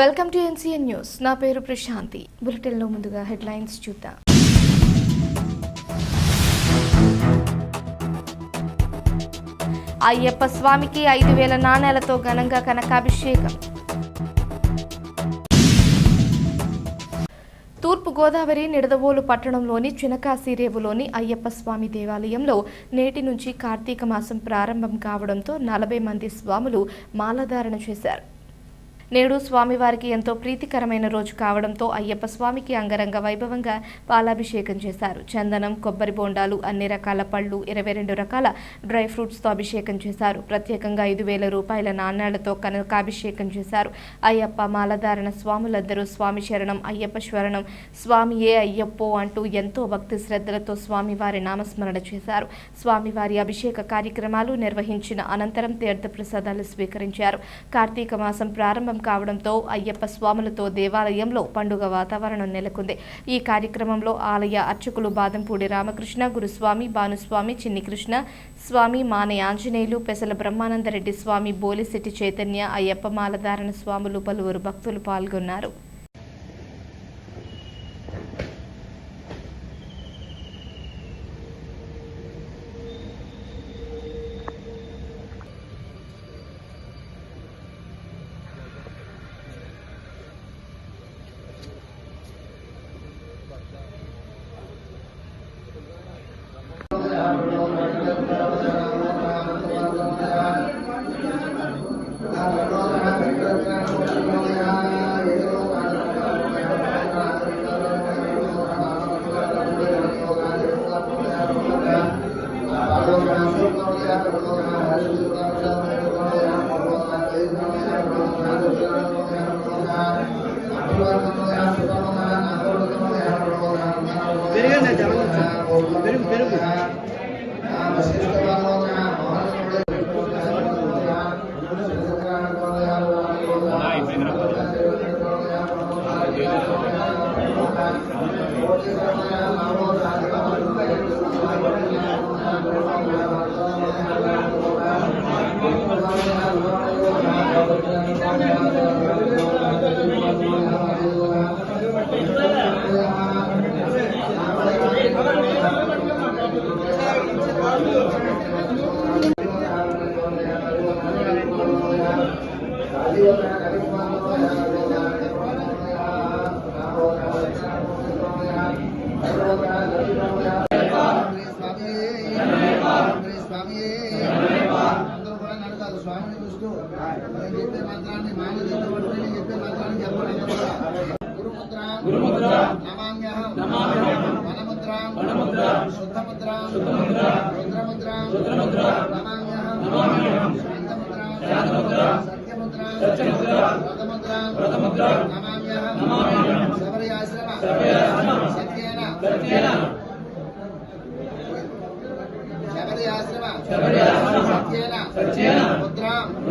Welcome to NCN news. నా పేరు ప్రశాంతి. బులెటిన్లో ముందుగా హెడ్లైన్స్ చూద్దాం. అయ్యప్ప స్వామికి ఐదు వేల నాణేలతో ఘనంగా కనకాభిషేకం. తూర్పు గోదావరి నిడదవోలు పట్టణంలోని చినకాశి రేవులోని అయ్యప్ప స్వామి దేవాలయంలో నేటి నుంచి కార్తీక మాసం ప్రారంభం కావడంతో నలభై మంది స్వాములు మాలధారణ చేశారు. నేడు స్వామివారికి ఎంతో ప్రీతికరమైన రోజు కావడంతో అయ్యప్ప స్వామికి అంగరంగ వైభవంగా పాలాభిషేకం చేశారు. చందనం కొబ్బరి బోండాలు అన్ని రకాల పళ్ళు ఇరవై రెండు రకాల డ్రై ఫ్రూట్స్తో అభిషేకం చేశారు. ప్రత్యేకంగా ఐదు వేల రూపాయల నాణ్యాలతో కనకాభిషేకం చేశారు. అయ్యప్ప మాలధారణ స్వాములందరూ స్వామి శరణం అయ్యప్ప శరణం స్వామి ఏ అయ్యప్పో అంటూ ఎంతో భక్తి శ్రద్ధలతో స్వామివారి నామస్మరణ చేశారు. స్వామివారి అభిషేక కార్యక్రమాలు నిర్వహించిన అనంతరం తీర్థప్రసాదాలు స్వీకరించారు. కార్తీక మాసం ప్రారంభం కావడంతో అయ్యప్ప స్వాములతో దేవాలయంలో పండుగ వాతావరణం నెలకొంది. ఈ కార్యక్రమంలో ఆలయ అర్చకులు బాదంపూడి రామకృష్ణ గురుస్వామి భానుస్వామి చిన్ని కృష్ణ స్వామి మానే ఆంజనేయులు పెసల బ్రహ్మానందరెడ్డి స్వామి బోలిశెట్టి చైతన్య అయ్యప్ప మాలధారణ స్వాములు పలువురు భక్తులు పాల్గొన్నారు. Obrigado. Né? చూస్తూ నేను చెప్పే మంత్రాన్ని మాల చెప్పబట్టి నేను చెప్పే మంత్రాన్ని చెప్పండి. గురుముద్ర గురుముద్ర నమామ్యహం నమామ్యహం వనముద్ర వనముద్ర శుద్ధముద్ర శుద్ధముద్ర రుద్రముద్ర రుద్రముద్ర నమామ్యహం నమామ్యహం శాంతముద్ర శాంతముద్ర సత్యముద్ర సత్యముద్ర వ్రతముద్ర వ్రతముద్ర నమామ్యహం నమామ్యహం శబరియాశ్రమ శబరియాశ్రమ సత్యేన సత్యేన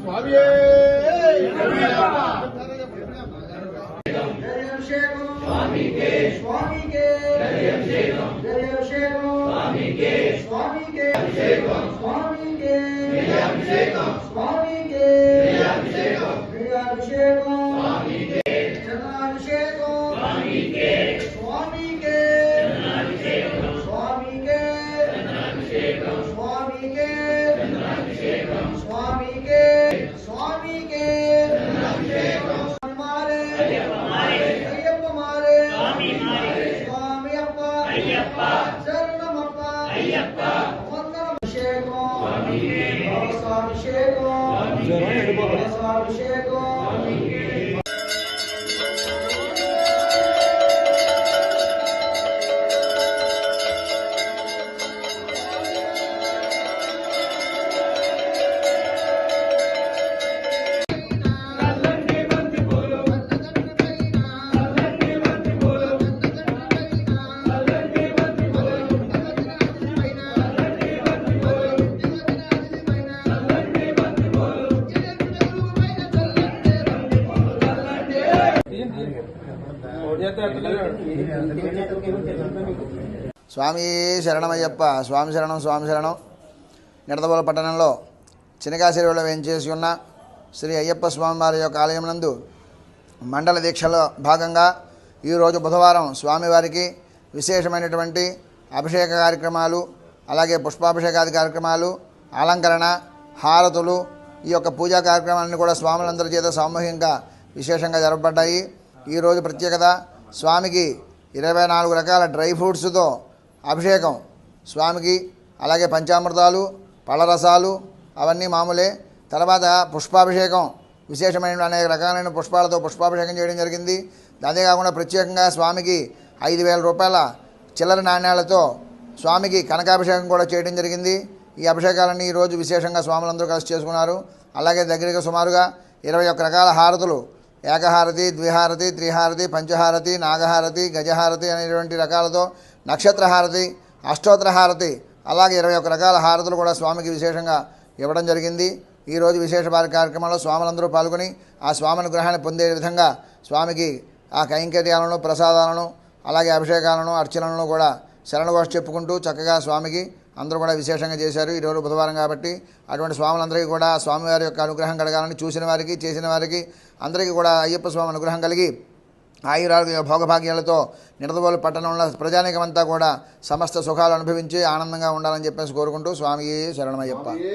స్వామియే స్వామికే స్వామికే అభిషేకం I'll share స్వామి శరణమయ్యప్ప స్వామి శరణం స్వామి శరణం. నిడదవోల పట్టణంలో చినకాశిరిలో వేయించేసి ఉన్న శ్రీ అయ్యప్ప స్వామి వారి యొక్క ఆలయం నందు మండల దీక్షలో భాగంగా ఈరోజు బుధవారం స్వామివారికి విశేషమైనటువంటి అభిషేక కార్యక్రమాలు అలాగే పుష్పాభిషేకాది కార్యక్రమాలు అలంకరణ హారతులు ఈ యొక్క పూజా కార్యక్రమాలన్నీ కూడా స్వాములందరి చేత సామూహికంగా విశేషంగా జరపబడ్డాయి. ఈరోజు ప్రత్యేకత స్వామికి ఇరవై నాలుగు రకాల డ్రై ఫ్రూట్స్తో అభిషేకం. స్వామికి అలాగే పంచామృతాలు పళ్ళరసాలు అవన్నీ మామూలే. తర్వాత పుష్పాభిషేకం. విశేషమైన అనేక రకాలైన పుష్పాలతో పుష్పాభిషేకం చేయడం జరిగింది. అంతేకాకుండా ప్రత్యేకంగా స్వామికి ఐదు వేల రూపాయల చిల్లర నాణ్యాలతో స్వామికి కనకాభిషేకం కూడా చేయడం జరిగింది. ఈ అభిషేకాలన్నీ ఈరోజు విశేషంగా స్వాములందరూ కలిసి చేసుకున్నారు. అలాగే దగ్గరగా సుమారుగా ఇరవై ఒక్క రకాల హారతులు ఏకహారతి ద్విహారతి త్రిహారతి పంచహారతి నాగహారతి గజహారతి అనేటువంటి రకాలతో నక్షత్రహారతి అష్టోత్తర హారతి అలాగే ఇరవై ఒక్క రకాల హారతులు కూడా స్వామికి విశేషంగా ఇవ్వడం జరిగింది. ఈరోజు విశేష కార్యక్రమంలో స్వాములందరూ పాల్గొని ఆ స్వామనుగ్రహాన్ని పొందే విధంగా స్వామికి ఆ కైంకర్యాలను ప్రసాదాలను అలాగే అభిషేకాలను అర్చనలను కూడా శరణఘోష చెప్పుకుంటూ చక్కగా స్వామికి అందరూ కూడా విశేషంగా చేశారు. ఈరోజు బుధవారం కాబట్టి అటువంటి స్వాములందరికీ కూడా స్వామివారి యొక్క అనుగ్రహం కలగాలని చూసిన వారికి చేసిన వారికి అందరికీ కూడా అయ్యప్ప స్వామి అనుగ్రహం కలిగి ఆయురారోగ్య భోగభాగ్యాలతో నిడదవోలు పట్టణంలో ప్రజానికమంతా కూడా సమస్త సుఖాలు అనుభవించి ఆనందంగా ఉండాలని చెప్పేసి కోరుకుంటూ స్వామి శరణమయ్యప్ప.